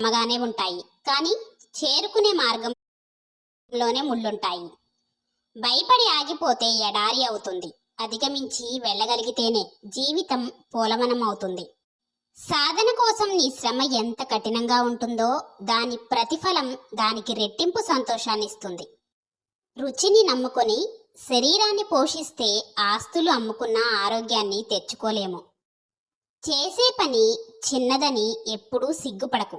మగానే ఉంటాయి. కానీ చేరుకునే మార్గంలోనే ముళ్ళుంటాయి. భయపడి ఆగిపోతే ఎడారి అవుతుంది. అధిగమించి వెళ్ళగలిగితేనే జీవితం పోలవనం అవుతుంది సాధన కోసం నీ శ్రమ ఎంత కఠినంగా ఉంటుందో దాని ప్రతిఫలం దానికి రెట్టింపు సంతోషాన్ని ఇస్తుంది రుచిని నమ్ముకొని శరీరాన్ని పోషిస్తే ఆస్తులు అమ్ముకున్న ఆరోగ్యాన్ని తెచ్చుకోలేము. చేసే పని చిన్నదని ఎప్పుడూ సిగ్గుపడకు.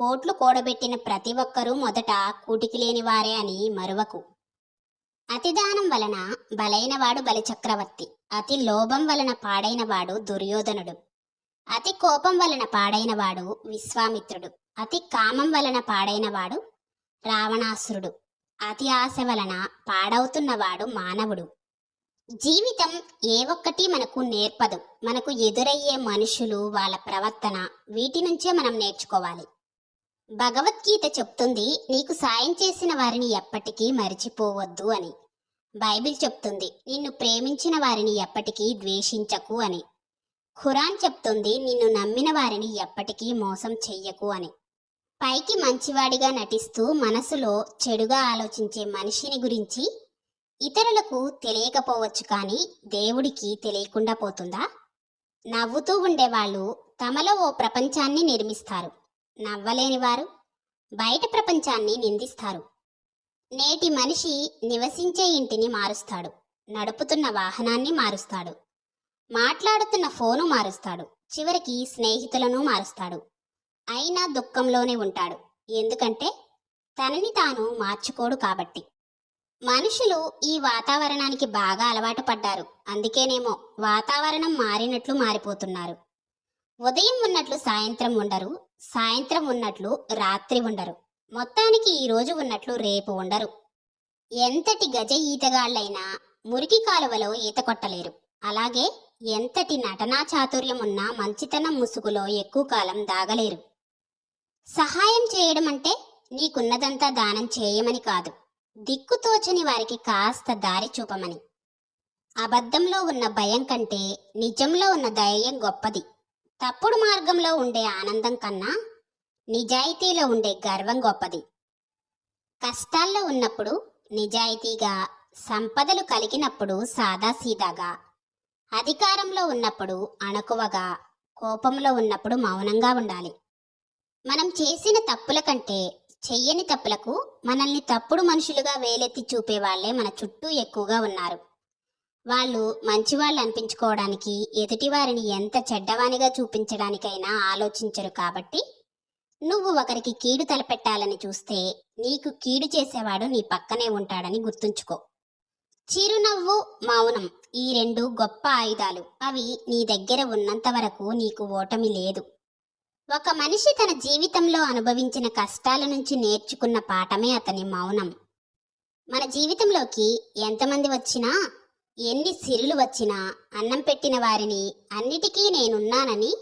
కోట్లు కూడబెట్టిన ప్రతి ఒక్కరూ మొదట కూటికి లేని వారే అని మరువకు. అతిదానం వలన బలైనవాడు బలిచక్రవర్తి అతి లోభం వలన పాడైనవాడు దుర్యోధనుడు అతి కోపం వలన పాడైనవాడు విశ్వామిత్రుడు అతి కామం వలన పాడైనవాడు రావణాసురుడు అతి ఆశ వలన పాడవుతున్నవాడు మానవుడు. జీవితం ఏ ఒక్కటి మనకు నేర్పదు మనకు ఎదురయ్యే మనుషులు వాళ్ళ ప్రవర్తన వీటి నుంచే మనం నేర్చుకోవాలి. భగవద్గీత చెప్తుంది నీకు సాయం చేసిన వారిని ఎప్పటికీ మరిచిపోవద్దు అని. బైబిల్ చెప్తుంది నిన్ను ప్రేమించిన వారిని ఎప్పటికీ ద్వేషించకు అని. ఖురాన్ చెప్తుంది నిన్ను నమ్మిన వారిని ఎప్పటికీ మోసం చెయ్యకు అని. పైకి మంచివాడిగా నటిస్తూ మనసులో చెడుగా ఆలోచించే మనిషిని గురించి ఇతరులకు తెలియకపోవచ్చు కానీ దేవుడికి తెలియకుండా పోతుందా? నవ్వుతూ ఉండేవాళ్ళు తమలో ఓ ప్రపంచాన్ని నిర్మిస్తారు. నవ్వలేని వారు బయట ప్రపంచాన్ని నిందిస్తారు. నేటి మనిషి నివసించే ఇంటిని మారుస్తాడు. నడుపుతున్న వాహనాన్ని మారుస్తాడు. మాట్లాడుతున్న ఫోను మారుస్తాడు. చివరికి స్నేహితులను మారుస్తాడు. అయినా దుఃఖంలోనే ఉంటాడు. ఎందుకంటే తనని తాను మార్చుకోడు కాబట్టి. మనుషులు ఈ వాతావరణానికి బాగా అలవాటు పడ్డారు. అందుకేనేమో వాతావరణం మారినట్లు మారిపోతున్నారు. ఉదయం ఉన్నట్లు సాయంత్రం ఉండరు. సాయంత్రం ఉన్నట్లు రాత్రి ఉండరు. మొత్తానికి ఈ రోజు ఉన్నట్లు రేపు ఉండరు. ఎంతటి గజ ఈతగాళ్ళైనా మురికి కాలువలో ఈత కొట్టలేరు. అలాగే ఎంతటి నటనా చాతుర్యం ఉన్నా మంచితనం ముసుగులో ఎక్కువ కాలం దాగలేరు. సహాయం చేయడం అంటే నీకున్నదంతా దానం చేయమని కాదు. దిక్కుతోచని వారికి కాస్త దారి చూపమని. అబద్ధంలో ఉన్న భయం కంటే నిజంలో ఉన్న ధైర్యం గొప్పది. తప్పుడు మార్గంలో ఉండే ఆనందం కన్నా నిజాయితీలో ఉండే గర్వం గొప్పది. కష్టాల్లో ఉన్నప్పుడు నిజాయితీగా సంపదలు కలిగినప్పుడు సాదాసీదాగా అధికారంలో ఉన్నప్పుడు అణకువగా కోపంలో ఉన్నప్పుడు మౌనంగా ఉండాలి. మనం చేసిన తప్పుల కంటే చెయ్యని తప్పులకు మనల్ని తప్పుడు మనుషులుగా వేలెత్తి చూపే వాళ్ళే మన చుట్టూ ఎక్కువగా ఉన్నారు. వాళ్ళు మంచివాళ్ళు అనిపించుకోవడానికి ఎదుటివారిని ఎంత చెడ్డవానిగా చూపించడానికైనా ఆలోచించరు కాబట్టి నువ్వు ఒకరికి కీడు తలపెట్టాలని చూస్తే నీకు కీడు చేసేవాడు నీ పక్కనే ఉంటాడని గుర్తుంచుకో. చిరునవ్వు మౌనం ఈ రెండు గొప్ప ఆయుధాలు. అవి నీ దగ్గర ఉన్నంత వరకు నీకు ఓటమి లేదు. ఒక మనిషి తన జీవితంలో అనుభవించిన కష్టాల నుంచి నేర్చుకున్న పాఠమే అతని మౌనం. మన జీవితంలోకి ఎంతమంది వచ్చినా ఎన్ని సిరులు వచ్చినా అన్నం పెట్టిన వారిని అన్నిటికీ నేనున్నానని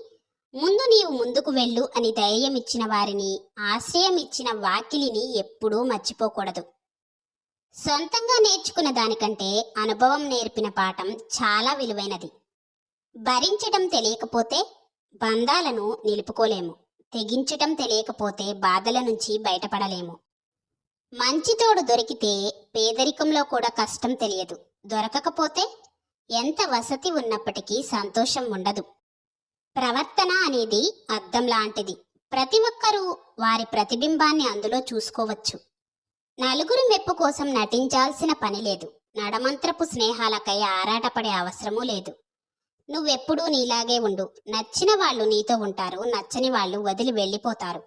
ముందు నీవు ముందుకు వెళ్ళు అని ధైర్యం ఇచ్చిన వారిని ఆశ్రయం ఇచ్చిన వాకిలిని ఎప్పుడూ మర్చిపోకూడదు. సొంతంగా నేర్చుకున్న దానికంటే అనుభవం నేర్పిన పాఠం చాలా విలువైనది. భరించటం తెలియకపోతే బంధాలను నిలుపుకోలేము. తెగించటం తెలియకపోతే బాధల నుంచి బయటపడలేము. మంచితోడు దొరికితే పేదరికంలో కూడా కష్టం తెలియదు. దొరకకపోతే ఎంత వసతి ఉన్నప్పటికీ సంతోషం ఉండదు. ప్రవర్తన అనేది అద్దం లాంటిది. ప్రతి ఒక్కరూ వారి ప్రతిబింబాన్ని అందులో చూసుకోవచ్చు. నలుగురు మెప్పు కోసం నటించాల్సిన పని లేదు. నడమంత్రపు స్నేహాలకై ఆరాటపడే అవసరమూ లేదు. నువ్వెప్పుడూ నీలాగే ఉండు. నచ్చిన వాళ్ళు నీతో ఉంటారు. నచ్చని వాళ్ళు వదిలి వెళ్ళిపోతారు.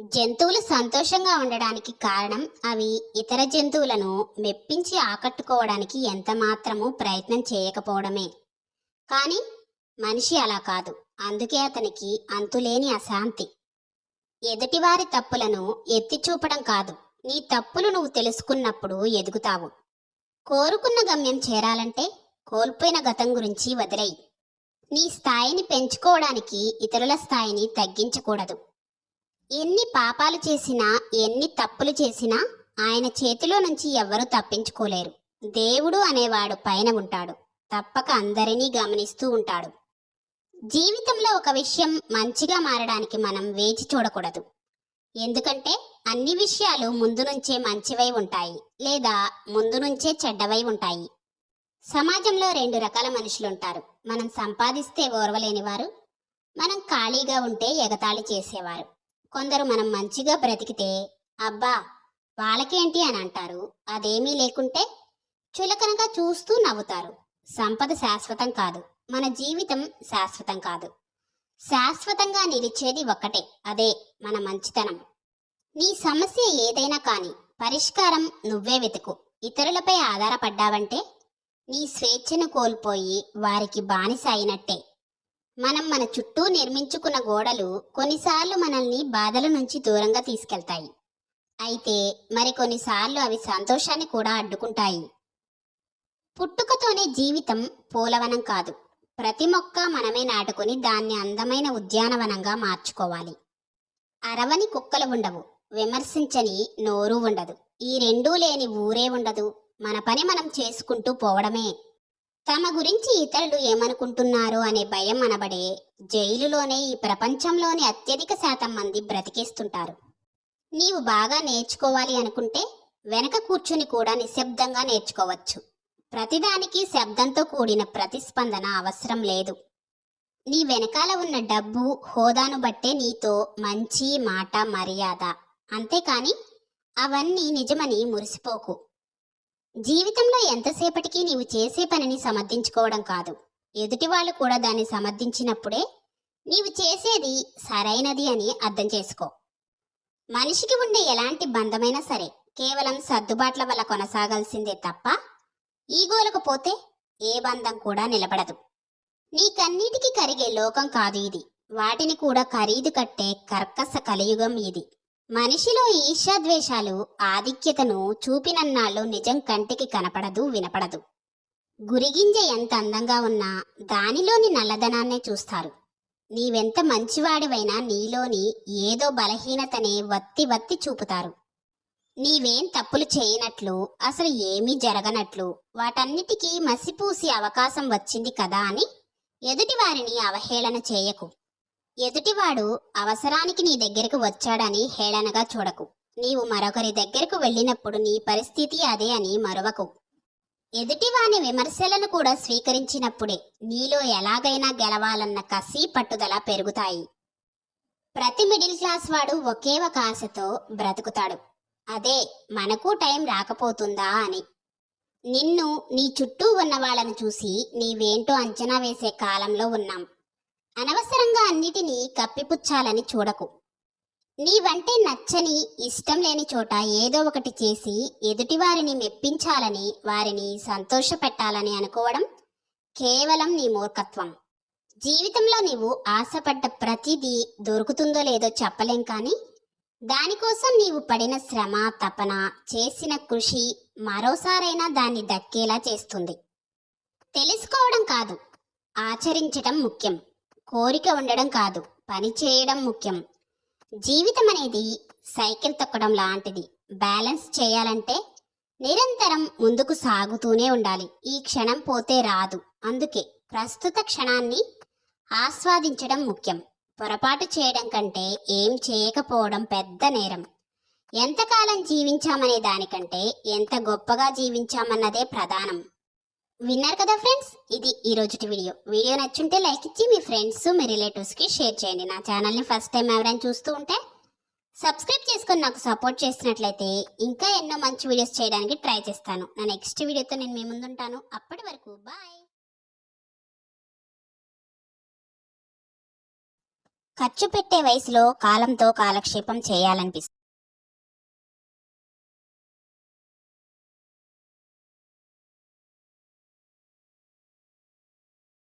జంతువులు సంతోషంగా ఉండడానికి కారణం అవి ఇతర జంతువులను మెప్పించి ఆకట్టుకోవడానికి ఎంత మాత్రమూ ప్రయత్నం చేయకపోవడమే. కానీ మనిషి అలా కాదు. అందుకే అతనికి అంతులేని అశాంతి. ఎదుటివారి తప్పులను ఎత్తి చూపడం కాదు. నీ తప్పులు నువ్వు తెలుసుకున్నప్పుడు ఎదుగుతావు. కోరుకున్న గమ్యం చేరాలంటే కోల్పోయిన గతం గురించి వదిలేయి. నీ స్థాయిని పెంచుకోవడానికి ఇతరుల స్థాయిని తగ్గించకూడదు. ఎన్ని పాపాలు చేసినా ఎన్ని తప్పులు చేసినా ఆయన చేతిలో నుంచి ఎవ్వరూ తప్పించుకోలేరు. దేవుడు అనేవాడు పైన ఉంటాడు. తప్పక అందరినీ గమనిస్తూ ఉంటాడు. జీవితంలో ఒక విషయం మంచిగా మారడానికి మనం వేచి చూడకూడదు. ఎందుకంటే అన్ని విషయాలు ముందు నుంచే మంచివై ఉంటాయి లేదా ముందు నుంచే చెడ్డవై ఉంటాయి. సమాజంలో రెండు రకాల మనుషులుంటారు మనం సంపాదిస్తే ఓర్వలేని వారు మనం ఖాళీగా ఉంటే ఎగతాళి చేసేవారు. కొందరు మనం మంచిగా బ్రతికితే అబ్బా వాళ్ళకేంటి అని అంటారు. అదేమీ లేకుంటే చులకనగా చూస్తూ నవ్వుతారు. సంపద శాశ్వతం కాదు. మన జీవితం శాశ్వతం కాదు. శాశ్వతంగా నిలిచేది ఒక్కటే. అదే మన మంచితనం. నీ సమస్య ఏదైనా కాని పరిష్కారం నువ్వే వెతుకు. ఇతరులపై ఆధారపడ్డావంటే నీ స్వేచ్ఛను కోల్పోయి వారికి బానిస అయినట్టే. మనం మన చుట్టూ నిర్మించుకున్న గోడలు కొన్నిసార్లు మనల్ని బాధల నుంచి దూరంగా తీసుకెళ్తాయి. అయితే మరికొన్నిసార్లు అవి సంతోషాన్ని కూడా అడ్డుకుంటాయి. పుట్టుకతోనే జీవితం పూలవనం కాదు. ప్రతి మొక్క మనమే నాటుకుని దాన్ని అందమైన ఉద్యానవనంగా మార్చుకోవాలి. అరవని కుక్కలు ఉండవు. విమర్శించని నోరు ఉండదు. ఈ రెండూ లేని ఊరే ఉండదు. మన పని మనం చేసుకుంటూ పోవడమే. తమ గురించి ఇతరులు ఏమనుకుంటున్నారు అనే భయం అనబడే జైలులోనే ఈ ప్రపంచంలోని అత్యధిక శాతం మంది బ్రతికేస్తుంటారు. నీవు బాగా నేర్చుకోవాలి అనుకుంటే వెనక కూర్చుని కూడా నిశ్శబ్దంగా నేర్చుకోవచ్చు. ప్రతిదానికి శబ్దంతో కూడిన ప్రతిస్పందన అవసరం లేదు. నీ వెనకాల ఉన్న డబ్బు హోదాను బట్టే నీతో మంచి మాట మర్యాద. అంతేకాని అవన్నీ నిజమని మురిసిపోకు. జీవితంలో ఎంతసేపటికి నీవు చేసే పనిని సమర్థించుకోవడం కాదు. ఎదుటి వాళ్ళు కూడా దాన్ని సమర్థించినప్పుడే నీవు చేసేది సరైనది అని అర్థం చేసుకో. మనిషికి ఉండే ఎలాంటి బంధమైనా సరే కేవలం సర్దుబాట్ల వల్ల కొనసాగాల్సిందే తప్ప ఈగోలకు పోతే ఏ బంధం కూడా నిలబడదు. నీకన్నిటికీ కరిగే లోకం కాదు ఇది. వాటిని కూడా ఖరీదు కట్టే కర్కస కలియుగం ఇది. మనిషిలో ఈర్ష్యాద్వేషాలు ఆధిక్యతను చూపినన్నాళ్ళు నిజం కంటికి కనపడదు వినపడదు. గురిగింజ ఎంత అందంగా ఉన్నా దానిలోని నల్లదనాన్నే చూస్తారు. నీవెంత మంచివాడివైనా నీలోని ఏదో బలహీనతనే వత్తి వత్తి చూపుతారు. నీవేం తప్పులు చేయనట్లు అసలు ఏమీ జరగనట్లు వాటన్నిటికీ మసిపూసి అవకాశం వచ్చింది కదా అని ఎదుటివారిని అవహేళన చేయకు. ఎదుటివాడు అవసరానికి నీ దగ్గరకు వచ్చాడని హేళనగా చూడకు. నీవు మరొకరి దగ్గరకు వెళ్ళినప్పుడు నీ పరిస్థితి అదే అని మరవకు. ఎదుటివాని విమర్శలను కూడా స్వీకరించినప్పుడే నీలో ఎలాగైనా గెలవాలన్న కసి పట్టుదల పెరుగుతాయి. ప్రతి మిడిల్ క్లాస్ వాడు ఒకే ఒక ఆశతో బ్రతుకుతాడు. అదే మనకు టైం రాకపోతుందా అని. నిన్ను నీ చుట్టూ ఉన్న వాళ్ళను చూసి నీవేంటో అంచనా వేసే కాలంలో ఉన్నాం. అనవసరంగా అన్నిటినీ కప్పిపుచ్చాలని చూడకు. నీవంటే నచ్చని ఇష్టం లేని చోట ఏదో ఒకటి చేసి ఎదుటివారిని మెప్పించాలని వారిని సంతోషపెట్టాలని అనుకోవడం కేవలం నీ మూర్ఖత్వం. జీవితంలో నీవు ఆశపడ్డ ప్రతిదీ దొరుకుతుందో లేదో చెప్పలేం కానీ దానికోసం నీవు పడిన శ్రమ తపన చేసిన కృషి మరోసారైనా దాన్ని దక్కేలా చేస్తుంది. తెలుసుకోవడం కాదు ఆచరించటం ముఖ్యం. కోరిక ఉండడం కాదు పని చేయడం ముఖ్యం. జీవితం అనేది సైకిల్ తొక్కడం లాంటిది. బ్యాలెన్స్ చేయాలంటే నిరంతరం ముందుకు సాగుతూనే ఉండాలి. ఈ క్షణం పోతే రాదు. అందుకే ప్రస్తుత క్షణాన్ని ఆస్వాదించడం ముఖ్యం. పొరపాటు చేయడం కంటే ఏం చేయకపోవడం పెద్ద నేరం. ఎంతకాలం జీవించామనే దానికంటే ఎంత గొప్పగా జీవించామన్నదే ప్రధానం. విన్నారు కదా ఫ్రెండ్స్? ఇది ఈ రోజుటి వీడియో. వీడియో నచ్చుంటే లైక్ ఇచ్చి మీ ఫ్రెండ్స్ మీ రిలేటివ్స్కి షేర్ చేయండి. నా ఛానల్ని ఫస్ట్ టైం ఎవరైనా చూస్తూ ఉంటే సబ్స్క్రైబ్ చేసుకొని నాకు సపోర్ట్ చేసినట్లయితే ఇంకా ఎన్నో మంచి వీడియోస్ చేయడానికి ట్రై చేస్తాను. నా నెక్స్ట్ వీడియోతో నేను మీ ముందుంటాను. అప్పటి వరకు బాయ్! ఖర్చు పెట్టే వయసులో కాలంతో కాలక్షేపం చేయాలనిపిస్తుంది.